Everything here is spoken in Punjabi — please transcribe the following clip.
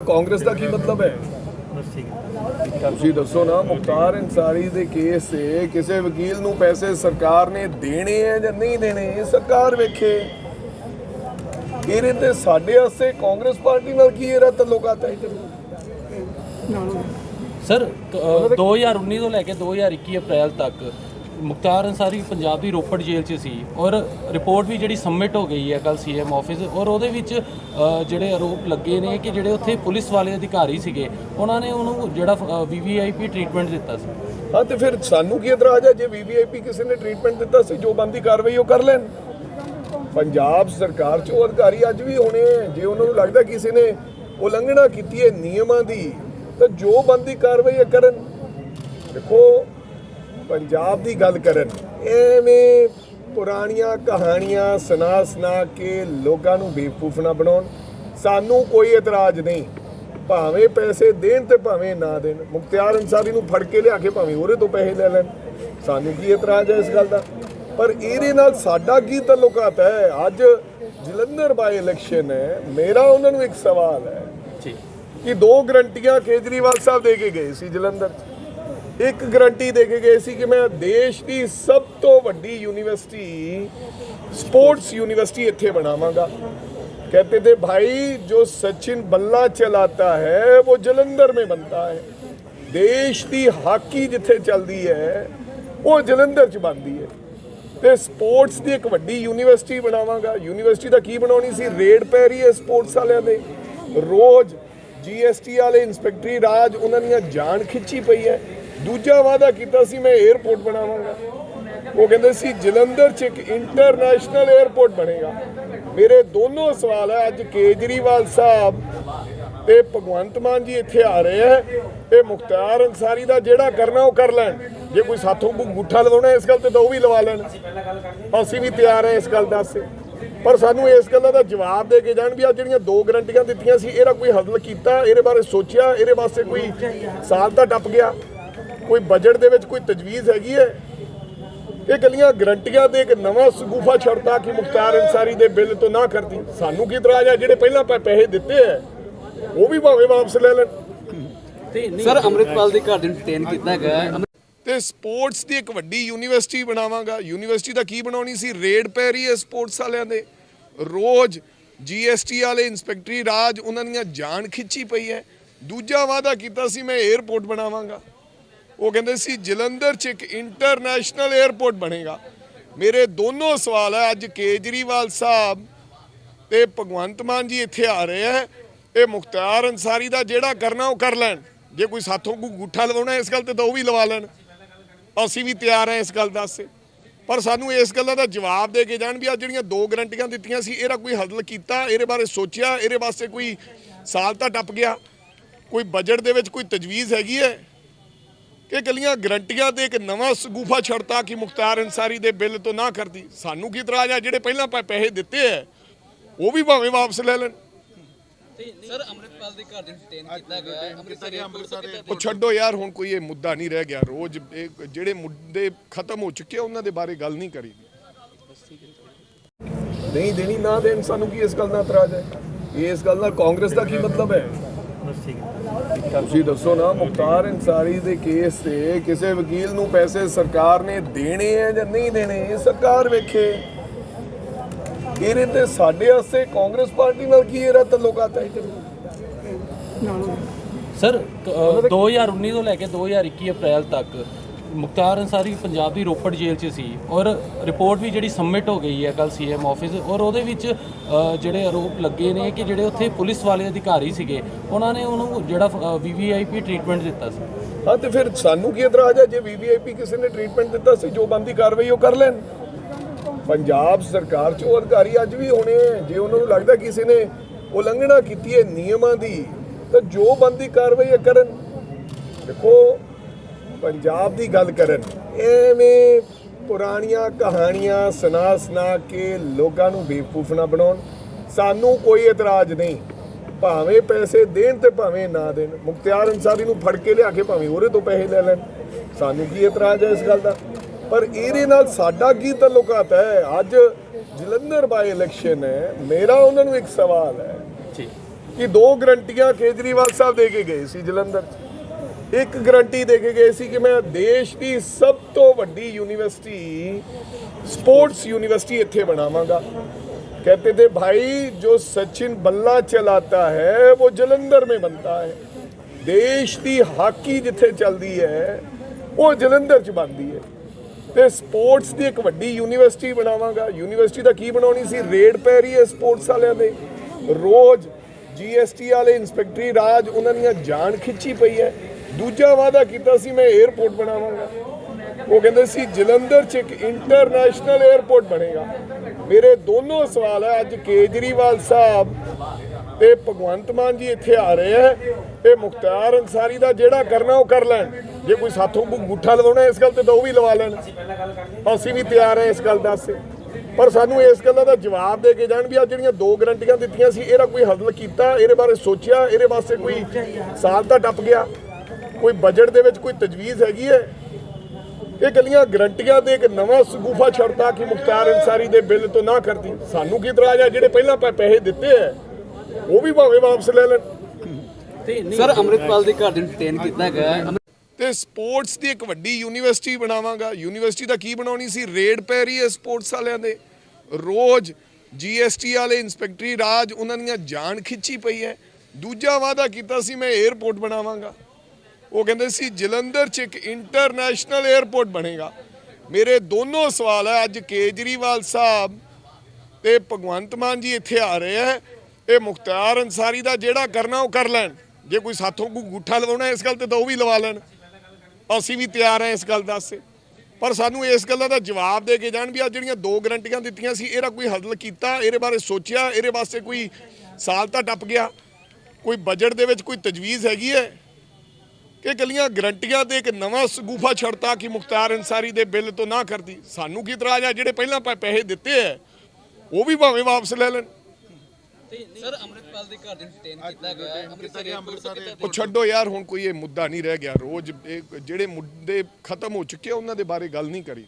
ਕਾਂਗਰਸ ਦਾ ਕੀ ਮਤਲਬ ਹੈ? ਤੁਸੀਂ ਦੱਸੋ ਨਾ ਮੁਖਤਾਰ ਅੰਸਾਰੀ ਦੇ ਕੇਸ ਤੇ ਕਿਸੇ ਵਕੀਲ ਨੂੰ ਪੈਸੇ ਸਰਕਾਰ ਨੇ ਦੇਣੇ ਹੈ ਜਾਂ ਨਹੀਂ ਦੇਣੇ ਇਹ ਸਰਕਾਰ ਵੇਖੇ। ਇਹਦੇ ਤੇ ਸਾਡੇ ਵਾਸਤੇ ਕਾਂਗਰਸ ਪਾਰਟੀ ਨਾਲ ਕੀ ਇਹਦਾ ਤਾਲੁਕਾਤ ਹੈ ਸਰ ਕ- ਅ, 2019 ਤੋਂ ਲੈ ਕੇ 2021 ਅਪ੍ਰੈਲ ਤੱਕ ਮੁਖਤਾਰ ਅੰਸਾਰੀ ਪੰਜਾਬ ਦੀ ਰੋਪੜ ਜੇਲ੍ਹ 'ਚ ਸੀ ਔਰ ਰਿਪੋਰਟ ਵੀ ਜਿਹੜੀ ਸਬਮਿਟ ਹੋ ਗਈ ਹੈ ਕੱਲ ਸੀਐਮ ਆਫਿਸ ਔਰ ਉਹਦੇ ਵਿੱਚ ਜਿਹੜੇ ਆਰੋਪ ਲੱਗੇ ਨੇ ਕਿ ਜਿਹੜੇ ਉੱਥੇ ਪੁਲਿਸ ਵਾਲੇ ਅਧਿਕਾਰੀ ਸੀਗੇ, ਉਹਨਾਂ ਨੇ ਉਹਨੂੰ ਜਿਹੜਾ ਵੀਵੀਆਈਪੀ ਟ੍ਰੀਟਮੈਂਟ ਦਿੱਤਾ ਸੀ। ਹਾਂ, ਤੇ ਫਿਰ ਸਾਨੂੰ ਕੀ ਇਤਰਾਜ਼ ਹੈ? ਜੇ ਵੀਵੀਆਈਪੀ ਕਿਸੇ ਨੇ ਟ੍ਰੀਟਮੈਂਟ ਦਿੱਤਾ ਸੀ, ਜੋ ਬੰਦੀ ਕਾਰਵਾਈ ਉਹ ਕਰ ਲੈਣ। ਪੰਜਾਬ ਸਰਕਾਰ ਚ ਉਹ ਅਧਿਕਾਰੀ ਅੱਜ ਵੀ ਹੋਣੇ ਹੈ। ਜੇ ਉਹਨਾਂ ਨੂੰ ਲੱਗਦਾ ਕਿਸੇ ਨੇ ਉਲੰਘਣਾ ਕੀਤੀ ਹੈ ਨਿਯਮਾਂ ਦੀ, ਤਾਂ ਜੋ ਬੰਦੀ ਕਾਰਵਾਈ ਕਰਨ। ਦੇਖੋ ਪੰਜਾਬ ਦੀ ਗੱਲ ਕਰਨ ਐਵੇਂ ਪੁਰਾਣੀਆਂ ਕਹਾਣੀਆਂ ਸੁਣਾ ਸੁਣਾ ਕੇ ਲੋਕਾਂ ਨੂੰ ਬੇਵਕੂਫ ਨਾ ਬਣਾਉਣ। ਸਾਨੂੰ ਕੋਈ ਇਤਰਾਜ਼ ਨਹੀਂ। ਭਾਵੇਂ ਪੈਸੇ ਦੇਣ ਤੇ ਭਾਵੇਂ ਨਾ ਦੇਣ ਮੁਖਤਿਆਰ ਅੰਸਾਰੀ ਨੂੰ ਫੜ ਕੇ ਲਿਆ ਕੇ ਭਾਵੇਂ ਉਹਦੇ ਤੋਂ ਪੈਸੇ ਲੈ ਲੈਣ। ਸਾਨੂੰ ਕੀ ਇਤਰਾਜ਼ ਹੈ ਇਸ ਗੱਲ ਦਾ? ਪਰ ਇਹਦੇ ਨਾਲ ਸਾਡਾ ਕੀ ਤਾਲੁਕਾਤ ਹੈ? ਅੱਜ ਜਲੰਧਰ ਬਾਈ ਇਲੈਕਸ਼ਨ ਹੈ। ਮੇਰਾ ਉਹਨਾਂ ਨੂੰ ਇੱਕ ਸਵਾਲ ਹੈ ਜੀ। ਕਿ ਦੋ ਗਰੰਟੀਆਂ ਕੇਜਰੀਵਾਲ ਸਾਹਿਬ ਦੇ ਕੇ ਗਏ ਸੀ ਜਲੰਧਰ 'ਚ। ਇੱਕ ਗਰੰਟੀ ਦੇ ਕੇ ਗਏ ਸੀ ਕਿ ਮੈਂ ਦੇਸ਼ ਦੀ ਸਭ ਤੋਂ ਵੱਡੀ ਯੂਨੀਵਰਸਿਟੀ ਸਪੋਰਟਸ ਯੂਨੀਵਰਸਿਟੀ ਇੱਥੇ ਬਣਾਵਾਂਗਾ कहते थे भाई जो सचिन बल्ला चलाता है वो जलंधर में बनता है ਦੇਸ਼ ਦੀ ਹਾਕੀ ਜਿੱਥੇ ਚੱਲਦੀ ਹੈ ਉਹ ਜਲੰਧਰ 'ਚ ਬਣਦੀ ਹੈ ਤੇ ਸਪੋਰਟਸ ਦੀ ਇੱਕ ਵੱਡੀ ਯੂਨੀਵਰਸਿਟੀ ਬਣਾਵਾਂਗਾ ਯੂਨੀਵਰਸਿਟੀ ਦਾ ਕੀ ਬਣਾਉਣੀ ਸੀ ਰੇਡ ਪੈ ਰਹੀ ਹੈ ਸਪੋਰਟਸ ਵਾਲਿਆਂ ਦੇ ਰੋਜ਼ ਜੀਐਸਟੀ ਵਾਲੇ ਇੰਸਪੈਕਟਰੀ ਰਾਜ ਉਹਨਾਂ ਦੀਆਂ ਜਾਨ ਖਿੱਚੀ ਪਈ ਹੈ ਦੂਜਾ ਵਾਅਦਾ ਕੀਤਾ ਸੀ, ਮੈਂ 에ਅਰਪੋਰਟ ਬਣਾਵਾਂਗਾ। ਉਹ ਕਹਿੰਦੇ ਸੀ, ਜਲੰਧਰ 'ਚ ਇੱਕ ਇੰਟਰਨੈਸ਼ਨਲ 에ਅਰਪੋਰਟ ਬਣੇਗਾ। ਮੇਰੇ ਦੋਨੋਂ ਸਵਾਲ ਹੈ ਅੱਜ ਕੇਜਰੀਵਾਲ ਸਾਹਿਬ ਤੇ ਭਗਵੰਤ ਮਾਨ ਜੀ ਇੱਥੇ ਆ ਰਹੇ ਹੈ ਇਹ ਮੁਖਤਾਰ ਅੰਸਾਰੀ ਦਾ ਜਿਹੜਾ ਕਰਨਾ, ਉਹ ਕਰ ਲੈਣ। ਜੇ ਕੋਈ ਸਾਥੋਂ ਕੋਈ ਗੁੱਠਾ ਲਵਾਉਣਾ ਇਸ ਗੱਲ ਤੇ ਤਾਂ ਉਹ ਵੀ ਲਵਾ ਲੈਣ। ਅਸੀਂ ਵੀ ਤਿਆਰ ਹਾਂ ਇਸ ਗੱਲ ਵਾਸਤੇ ਪਰ ਸਾਨੂੰ ਇਸ ਗੱਲ ਦਾ ਜਵਾਬ ਦੇ ਕੇ ਜਾਣ ਵੀ ਆ ਜਿਹੜੀਆਂ ਦੋ ਗਰੰਟੀਆਂ ਦਿੱਤੀਆਂ ਸੀ, ਇਹਦਾ ਕੋਈ ਹੱਲ ਕੀਤਾ, ਇਹਦੇ ਬਾਰੇ ਸੋਚਿਆ, ਇਹਦੇ ਵਾਸਤੇ ਕੋਈ ਸਾਲ ਤਾਂ ਟੱਪ ਗਿਆ। ਕੋਈ ਬਜਟ ਦੇ ਵਿੱਚ ਕੋਈ ਤਜਵੀਜ਼ ਹੈਗੀ ਹੈ? ਇਹ ਗਲੀਆਂ ਗਰੰਟੀਆਂ ਤੇ ਇੱਕ ਨਵਾਂ ਸਗੂਫਾ ਛੜਤਾ ਕਿ ਮੁਖਤਾਰ ਅੰਸਾਰੀ ਦੇ ਬਿੱਲ ਤੋਂ ਨਾ ਕਰਦੀ ਸਾਨੂੰ ਕੀ ਇਤਰਾਜ਼ ਹੈ? ਜਿਹੜੇ ਪਹਿਲਾਂ ਪੈਸੇ ਦਿੱਤੇ ਹੈ ਉਹ ਵੀ ਭਾਵੇਂ ਵਾਪਸ ਲੈ ਲੈਣ। ਸਰ ਅੰਮ੍ਰਿਤਪਾਲ ਦੇ ਘਰ ਦੇ ਡਿਟੇਨ ਕੀਤਾ ਗਿਆ। ਤੇ ਸਪੋਰਟਸ ਦੀ ਇੱਕ ਵੱਡੀ ਯੂਨੀਵਰਸਿਟੀ ਬਣਾਵਾਂਗਾ। ਯੂਨੀਵਰਸਿਟੀ ਦਾ ਕੀ ਬਣਾਉਣੀ ਸੀ? ਰੇਡ ਪੈ ਰਹੀ ਹੈ ਸਪੋਰਟਸ ਵਾਲਿਆਂ ਦੇ। ਰੋਜ਼ ਜੀਐਸਟੀ ਵਾਲੇ ਇੰਸਪੈਕਟਰੀ ਰਾਜ ਉਹਨਾਂ ਦੀਆਂ ਜਾਨ ਖਿੱਚੀ ਪਈ ਹੈ। ਦੂਜਾ ਵਾਅਦਾ ਕੀਤਾ ਸੀ ਮੈਂ 에ਅਰਪੋਰਟ ਬਣਾਵਾਂਗਾ। ਉਹ ਕਹਿੰਦੇ ਸੀ, ਜਲੰਧਰ 'ਚ ਇੱਕ ਇੰਟਰਨੈਸ਼ਨਲ 에ਅਰਪੋਰਟ ਬਣੇਗਾ। ਮੇਰੇ ਦੋਨੋਂ ਸਵਾਲ ਹੈ ਅੱਜ ਕੇਜਰੀਵਾਲ ਸਾਹਿਬ ਤੇ ਭਗਵੰਤ ਮਾਨ ਜੀ ਇੱਥੇ ਆ ਰਹੇ ਹੈ ਇਹ ਮੁਖਤਾਰ ਅੰਸਾਰੀ ਦਾ ਜਿਹੜਾ ਕਰਨਾ, ਉਹ ਕਰ ਲੈਣ। ਜੇ ਕੋਈ ਸਾਥੋਂ ਕੋਈ ਗੁੱਠਾ ਲਵਾਉਣਾ ਇਸ ਗੱਲ ਤੇ ਤਾਂ ਉਹ ਵੀ ਲਵਾ ਲੈਣ। ਅਸੀਂ ਵੀ ਤਿਆਰ ਹਾਂ ਇਸ ਗੱਲ ਵਾਸਤੇ ਪਰ ਸਾਨੂੰ ਇਸ ਗੱਲਾਂ ਦਾ ਜਵਾਬ ਦੇ ਕੇ ਜਾਣ ਵੀ ਆ ਜਿਹੜੀਆਂ ਦੋ ਗਰੰਟੀਆਂ ਦਿੱਤੀਆਂ ਸੀ, ਇਹਦਾ ਕੋਈ ਹੱਲ ਕੀਤਾ, ਇਹਦੇ ਬਾਰੇ ਸੋਚਿਆ, ਇਹਦੇ ਵਾਸਤੇ ਕੋਈ ਸਾਲ ਤਾਂ ਟੱਪ ਗਿਆ। ਕੋਈ ਬਜਟ ਦੇ ਵਿੱਚ ਕੋਈ ਤਜਵੀਜ਼ ਹੈਗੀ ਹੈ? ਕਿ ਗਲੀਆਂ ਗਰੰਟੀਆਂ ਤੇ ਇੱਕ ਨਵਾਂ ਸਗੂਫਾ ਛੜਤਾ ਕਿ ਮੁਖਤਾਰ ਅੰਸਾਰੀ ਦੇ ਬਿੱਲ ਤੋਂ ਨਾ ਕਰਦੀ ਸਾਨੂੰ ਕੀ ਇਤਰਾਜ਼ ਹੈ ਜਿਹੜੇ ਪਹਿਲਾਂ ਪੈਸੇ ਦਿੱਤੇ ਹੈ ਉਹ ਵੀ ਭਾਵੇਂ ਵਾਪਸ ਲੈ ਲੈਣ। ਸਰ ਅੰਮ੍ਰਿਤਪਾਲ ਦੇ ਘਰ ਦੇ ਡਿਟੇਨ ਕੀਤਾ ਗਿਆ ਹੈ। ਅੰਮ੍ਰਿਤਸਰ ਉਹ ਛੱਡੋ ਯਾਰ ਹੁਣ ਕੋਈ ਇਹ ਮੁੱਦਾ ਨਹੀਂ ਰਹਿ ਗਿਆ। ਰੋਜ਼ ਜਿਹੜੇ ਮੁੱਦੇ ਖਤਮ ਹੋ ਚੁੱਕੇ ਆ, ਉਹਨਾਂ ਦੇ ਬਾਰੇ ਗੱਲ ਨਹੀਂ ਕਰੀ। ਨਹੀਂ ਦੇਣੀ ਨਾ ਦੇਣ ਸਾਨੂੰ ਕੀ ਇਸ ਗੱਲ ਦਾ ਇਤਰਾਜ਼ ਹੈ? ਇਸ ਗੱਲ ਦਾ ਕਾਂਗਰਸ ਦਾ ਕੀ ਮਤਲਬ ਹੈ। ਤੁਸੀਂ ਦੱਸੋ ਨਾ ਮੁਖਤਾਰ ਅੰਸਾਰੀ ਦੇ ਕੇਸ ਤੇ ਕਿਸੇ ਵਕੀਲ ਨੂੰ ਪੈਸੇ ਸਰਕਾਰ ਨੇ ਦੇਣੇ ਹੈ ਜਾਂ ਨਹੀਂ ਦੇਣੇ ਇਹ ਸਰਕਾਰ ਵੇਖੇ। ਇਹਦੇ ਤੇ ਸਾਡੇ ਵਾਸਤੇ ਕਾਂਗਰਸ ਪਾਰਟੀ ਨਾਲ ਕੀ ਇਹਦਾ ਤਾਲੁਕਾਤ ਹੈ ਸਰ ਕ- ਅ, 2019 ਤੋਂ ਲੈ ਕੇ 2021 ਅਪ੍ਰੈਲ ਤੱਕ ਮੁਖਤਾਰ ਅੰਸਾਰੀ ਪੰਜਾਬ ਦੀ ਰੋਪੜ ਜੇਲ੍ਹ 'ਚ ਸੀ ਔਰ ਰਿਪੋਰਟ ਵੀ ਜਿਹੜੀ ਸਬਮਿਟ ਹੋ ਗਈ ਹੈ ਕੱਲ ਸੀਐਮ ਆਫਿਸ ਔਰ ਉਹਦੇ ਵਿੱਚ ਜਿਹੜੇ ਆਰੋਪ ਲੱਗੇ ਨੇ ਕਿ ਜਿਹੜੇ ਉੱਥੇ ਪੁਲਿਸ ਵਾਲੇ ਅਧਿਕਾਰੀ ਸੀਗੇ, ਉਹਨਾਂ ਨੇ ਉਹਨੂੰ ਜਿਹੜਾ ਵੀਵੀਆਈਪੀ ਟ੍ਰੀਟਮੈਂਟ ਦਿੱਤਾ ਸੀ। ਹਾਂ, ਤੇ ਫਿਰ ਸਾਨੂੰ ਕੀ ਇਤਰਾਜ਼ ਹੈ? ਜੇ ਵੀਵੀਆਈਪੀ ਕਿਸੇ ਨੇ ਟ੍ਰੀਟਮੈਂਟ ਦਿੱਤਾ ਸੀ, ਜੋ ਬੰਦੀ ਕਾਰਵਾਈ ਉਹ ਕਰ ਲੈਣ। ਪੰਜਾਬ ਸਰਕਾਰ ਚ ਉਹ ਅਧਿਕਾਰੀ ਅੱਜ ਵੀ ਹੋਣੇ ਹੈ। ਜੇ ਉਹਨਾਂ ਨੂੰ ਲੱਗਦਾ ਕਿਸੇ ਨੇ ਉਲੰਘਣਾ ਕੀਤੀ ਹੈ ਨਿਯਮਾਂ ਦੀ, ਤਾਂ ਜੋ ਬੰਦੀ ਕਾਰਵਾਈ ਕਰਨ। ਦੇਖੋ ਪੰਜਾਬ ਦੀ ਗੱਲ ਕਰਨ ਐਵੇਂ ਪੁਰਾਣੀਆਂ ਕਹਾਣੀਆਂ ਸੁਣਾ ਸੁਣਾ ਕੇ ਲੋਕਾਂ ਨੂੰ ਬੇਵਕੂਫ ਨਾ ਬਣਾਉਣ। ਸਾਨੂੰ ਕੋਈ ਇਤਰਾਜ਼ ਨਹੀਂ। ਭਾਵੇਂ ਪੈਸੇ ਦੇਣ ਤੇ ਭਾਵੇਂ ਨਾ ਦੇਣ ਮੁਖਤਿਆਰ ਅੰਸਾਰੀ ਨੂੰ ਫੜ ਕੇ ਲਿਆ ਕੇ ਭਾਵੇਂ ਉਹਦੇ ਤੋਂ ਪੈਸੇ ਲੈ ਲੈਣ। ਸਾਨੂੰ ਕੀ ਇਤਰਾਜ਼ ਹੈ ਇਸ ਗੱਲ ਦਾ? ਪਰ ਇਹਦੇ ਨਾਲ ਸਾਡਾ ਕੀ ਤਾਲੁਕਾਤ ਹੈ ਅੱਜ ਜਲੰਧਰ ਬਾਈ ਇਲੈਕਸ਼ਨ ਹੈ। ਮੇਰਾ ਉਹਨਾਂ ਨੂੰ ਇੱਕ ਸਵਾਲ ਹੈ ਜੀ। ਕਿ ਦੋ ਗਰੰਟੀਆਂ ਕੇਜਰੀਵਾਲ ਸਾਹਿਬ ਦੇ ਕੇ ਗਏ ਸੀ ਜਲੰਧਰ 'ਚ। ਇੱਕ ਗਰੰਟੀ ਦੇ ਕੇ ਗਏ ਸੀ ਕਿ ਮੈਂ ਦੇਸ਼ ਦੀ ਸਭ ਤੋਂ ਵੱਡੀ ਯੂਨੀਵਰਸਿਟੀ स्पोर्ट्स यूनिवर्सिटी ਇੱਥੇ ਬਣਾਵਾਂਗਾ कहते थे भाई जो सचिन बल्ला चलाता है वो जलंधर में बनता है ਦੇਸ਼ ਦੀ ਹਾਕੀ ਜਿੱਥੇ ਚੱਲਦੀ ਹੈ ਉਹ ਜਲੰਧਰ ਚ ਬਣਦੀ ਹੈ ਤੇ ਸਪੋਰਟਸ ਦੀ ਇੱਕ ਵੱਡੀ ਯੂਨੀਵਰਸਿਟੀ ਬਣਾਵਾਂਗਾ ਯੂਨੀਵਰਸਿਟੀ ਦਾ ਕੀ ਬਣਾਉਣੀ ਸੀ ਰੇਡ ਪੈ ਰਹੀ ਹੈ ਸਪੋਰਟਸ ਵਾਲਿਆਂ ਦੇ ਰੋਜ਼ ਜੀਐਸਟੀ ਵਾਲੇ ਇੰਸਪੈਕਟਰੀ ਰਾਜ ਉਹਨਾਂ ਦੀਆਂ ਜਾਨ ਖਿੱਚੀ ਪਈ ਹੈ ਦੂਜਾ ਵਾਅਦਾ ਕੀਤਾ ਸੀ, ਮੈਂ 에ਅਰਪੋਰਟ ਬਣਾਵਾਂਗਾ। ਉਹ ਕਹਿੰਦੇ ਸੀ, ਜਲੰਧਰ 'ਚ ਇੱਕ ਇੰਟਰਨੈਸ਼ਨਲ 에ਅਰਪੋਰਟ ਬਣੇਗਾ। ਮੇਰੇ ਦੋਨੋਂ ਸਵਾਲ ਹੈ ਅੱਜ ਕੇਜਰੀਵਾਲ ਸਾਹਿਬ ਤੇ ਭਗਵੰਤ ਮਾਨ ਜੀ ਇੱਥੇ ਆ ਰਹੇ ਹੈ ਤੇ ਮੁਖਤਾਰ ਅੰਸਾਰੀ ਦਾ ਜਿਹੜਾ ਕਰਨਾ, ਉਹ ਕਰ ਲੈਣ। ਜੇ ਕੋਈ ਸਾਥੋਂ ਕੋ ਗੁੱਠਾ ਲਵਾਉਣਾ ਇਸ ਗੱਲ ਤੇ ਤਾਂ ਉਹ ਵੀ ਲਵਾ ਲੈਣ। ਅਸੀਂ ਵੀ ਤਿਆਰ ਹਾਂ ਇਸ ਗੱਲ ਦੱਸ ਪਰ ਸਾਨੂੰ ਇਸ ਗੱਲ ਦਾ ਜਵਾਬ ਦੇ ਕੇ ਜਾਣ ਵੀ ਆ ਜਿਹੜੀਆਂ ਦੋ ਗਰੰਟੀਆਂ ਦਿੱਤੀਆਂ ਸੀ, ਇਹਦਾ ਕੋਈ ਹੱਲ ਕੀਤਾ, ਇਹਦੇ ਬਾਰੇ ਸੋਚਿਆ, ਇਹਦੇ ਵਾਸਤੇ ਕੋਈ ਸਾਲ ਤਾਂ ਟੱਪ ਗਿਆ। ਕੋਈ ਬਜਟ ਦੇ ਵਿੱਚ ਕੋਈ ਤਜਵੀਜ਼ ਹੈਗੀ ਹੈ? ਇਹ ਗੱਲੀਆਂ ਗਰੰਟੀਆਂ ਤੇ ਇੱਕ ਨਵਾਂ ਸਗੂਫਾ ਛੜਦਾ ਕਿ ਮੁਖਤਾਰ ਅੰਸਾਰੀ ਦੇ ਬਿੱਲ ਤੋਂ ਨਾ ਕਰਦੀ ਸਾਨੂੰ ਕੀ ਇਤਰਾਜ਼ ਹੈ? ਜਿਹੜੇ ਪਹਿਲਾਂ ਪੈਸੇ ਦਿੱਤੇ ਹੈ ਉਹ ਵੀ ਭਾਵੇਂ ਵਾਪਸ ਲੈ ਲੈਣ। ਸਰ ਅੰਮ੍ਰਿਤਪਾਲ ਦੇ ਘਰ ਦੇ ਡਿਟੇਨ ਕੀਤਾ ਗਿਆ ਹੈ। ਤੇ ਸਪੋਰਟਸ ਦੀ ਇੱਕ ਵੱਡੀ ਯੂਨੀਵਰਸਿਟੀ ਬਣਾਵਾਂਗਾ। ਯੂਨੀਵਰਸਿਟੀ ਦਾ ਕੀ ਬਣਾਉਣੀ ਸੀ? ਰੇਡ ਪੈ ਰਹੀ ਹੈ ਸਪੋਰਟਸ ਵਾਲਿਆਂ ਦੇ। ਰੋਜ਼ ਜੀਐਸਟੀ ਵਾਲੇ ਇੰਸਪੈਕਟਰੀ ਰਾਜ ਉਹਨਾਂ ਦੀਆਂ ਜਾਨ ਖਿੱਚੀ ਪਈ ਹੈ। ਦੂਜਾ ਵਾਅਦਾ ਕੀਤਾ ਸੀ ਮੈਂ 에ਅਰਪੋਰਟ ਬਣਾਵਾਂਗਾ। ਉਹ ਕਹਿੰਦੇ ਸੀ, ਜਲੰਧਰ 'ਚ ਇੱਕ ਇੰਟਰਨੈਸ਼ਨਲ 에ਅਰਪੋਰਟ ਬਣੇਗਾ। ਮੇਰੇ ਦੋਨੋਂ ਸਵਾਲ ਹੈ ਅੱਜ ਕੇਜਰੀਵਾਲ ਸਾਹਿਬ ਤੇ ਭਗਵੰਤ ਮਾਨ ਜੀ ਇੱਥੇ ਆ ਰਹੇ ਹੈ ਇਹ ਮੁਖਤਾਰ ਅੰਸਾਰੀ ਦਾ ਜਿਹੜਾ ਕਰਨਾ, ਉਹ ਕਰ ਲੈਣ। ਜੇ ਕੋਈ ਸਾਥੋਂ ਕੋਈ ਗੁੱਠਾ ਲਵਾਉਣਾ ਇਸ ਗੱਲ ਤੇ ਤਾਂ ਉਹ ਵੀ ਲਵਾ ਲੈਣ। ਅਸੀਂ ਵੀ ਤਿਆਰ ਹਾਂ ਇਸ ਗੱਲ ਦੱਸੇ ਪਰ ਸਾਨੂੰ ਇਸ ਗੱਲਾਂ ਦਾ ਜਵਾਬ ਦੇ ਕੇ ਜਾਣ ਵੀ ਆ ਜਿਹੜੀਆਂ ਦੋ ਗਰੰਟੀਆਂ ਦਿੱਤੀਆਂ ਸੀ, ਇਹਦਾ ਕੋਈ ਹੱਲ ਕੀਤਾ, ਇਹਦੇ ਬਾਰੇ ਸੋਚਿਆ, ਇਹਦੇ ਵਾਸਤੇ ਕੋਈ ਸਾਲ ਤਾਂ ਟੱਪ ਗਿਆ। ਕੋਈ ਬਜਟ ਦੇ ਵਿੱਚ ਕੋਈ ਤਜਵੀਜ਼ ਹੈਗੀ ਹੈ? ਕਿ ਗੱਲੀਆਂ ਗਰੰਟੀਆਂ ਤੇ ਇੱਕ ਨਵਾਂ ਸਗੂਫਾ ਛੜਤਾ ਕਿ ਮੁਖਤਾਰ ਅੰਸਾਰੀ ਦੇ ਬਿੱਲ ਤੋਂ ਨਾ ਕਰਦੀ ਸਾਨੂੰ ਕੀ ਇਤਰਾਜ਼ ਹੈ ਜਿਹੜੇ ਪਹਿਲਾਂ ਪੈਸੇ ਦਿੱਤੇ ਹੈ ਉਹ ਵੀ ਭਾਵੇਂ ਵਾਪਸ ਲੈ ਲੈਣ। ਸਰ ਅੰਮ੍ਰਿਤਪਾਲ ਦੇ ਘਰ ਦੇ ਡਿਟੇਨ ਕੀਤਾ ਗਿਆ। ਅੰਮ੍ਰਿਤਸਰ ਉਹ ਛੱਡੋ ਯਾਰ ਹੁਣ ਕੋਈ ਇਹ ਮੁੱਦਾ ਨਹੀਂ ਰਹਿ ਗਿਆ। ਰੋਜ਼ ਜਿਹੜੇ ਮੁੱਦੇ ਖਤਮ ਹੋ ਚੁੱਕੇ ਆ, ਉਹਨਾਂ ਦੇ ਬਾਰੇ ਗੱਲ ਨਹੀਂ ਕਰੀ।